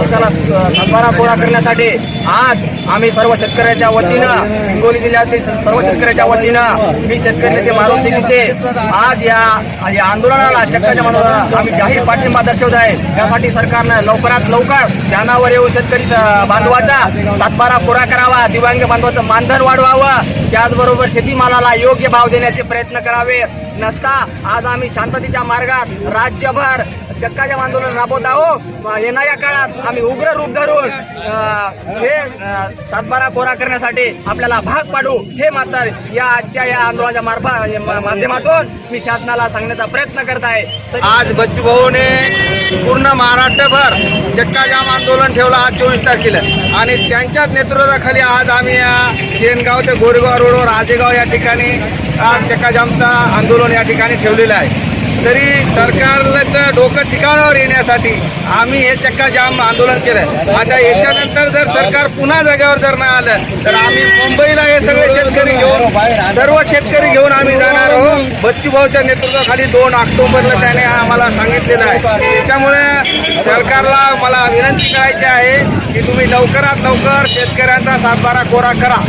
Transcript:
स्वतःला सातबारा गोळा करण्यासाठी आज आम्ही सर्व शेतकऱ्याच्या वतीनं हिंगोली जिल्ह्यातील सर्व शेतकऱ्याच्या वतीनं मी शेतकरी नेते मारुती गीते आज या या आंदोलनाला चक्काच्या आंदोलनाला आम्ही जाहीर पाठिंबा दर्शवत आहे त्यासाठी सरकारनं लवकरात लवकर ध्यानावर येऊन शेतकरी बांधवाचा सातबारा पुरा करावा दिव्यांग बांधवाचं मानधन वाढवावं. त्याचबरोबर शेतीमालाला योग्य भाव देण्याचे प्रयत्न करावे. नसता आज आम्ही शांततेच्या मार्गात राज्यभर चक्काच्या आंदोलन राबवत आहोत. येणाऱ्या काळात आम्ही उग्र रूप धरून हे सातबारा कोरा करण्यासाठी आपल्याला भाग पाडू हे मात्र या आजच्या या आंदोलनाच्या मार्फत माध्यमातून मी शासनाला सांगण्याचा प्रयत्न करत आहे. आज बच्चू भाऊने पूर्ण महाराष्ट्रभर चक्काजाम आंदोलन ठेवलं आज चोवीस तारखेला. आणि त्यांच्याच नेतृत्वाखाली आज आम्ही या शेणगाव ते गोरेगाव रोडवर आजेगाव या ठिकाणी आज चक्काजामचा आंदोलन या ठिकाणी ठेवलेलं आहे. तरी सरकारचं डोकं ठिकाणावर येण्यासाठी आम्ही हे चक्का जाम आंदोलन केलं आता याच्यानंतर जर सरकार पुन्हा जागेवर जर नाही आलं तर आम्ही मुंबईला हे सगळे शेतकरी घेऊन सर्व शेतकरी घेऊन आम्ही जाणार आहोत. बच्चूभाऊच्या नेतृत्वाखाली दोन ऑक्टोबरला त्याने आम्हाला सांगितलेलं आहे. त्याच्यामुळे सरकारला मला विनंती करायची आहे की तुम्ही लवकरात लवकर शेतकऱ्यांचा सातबारा कोरा करा.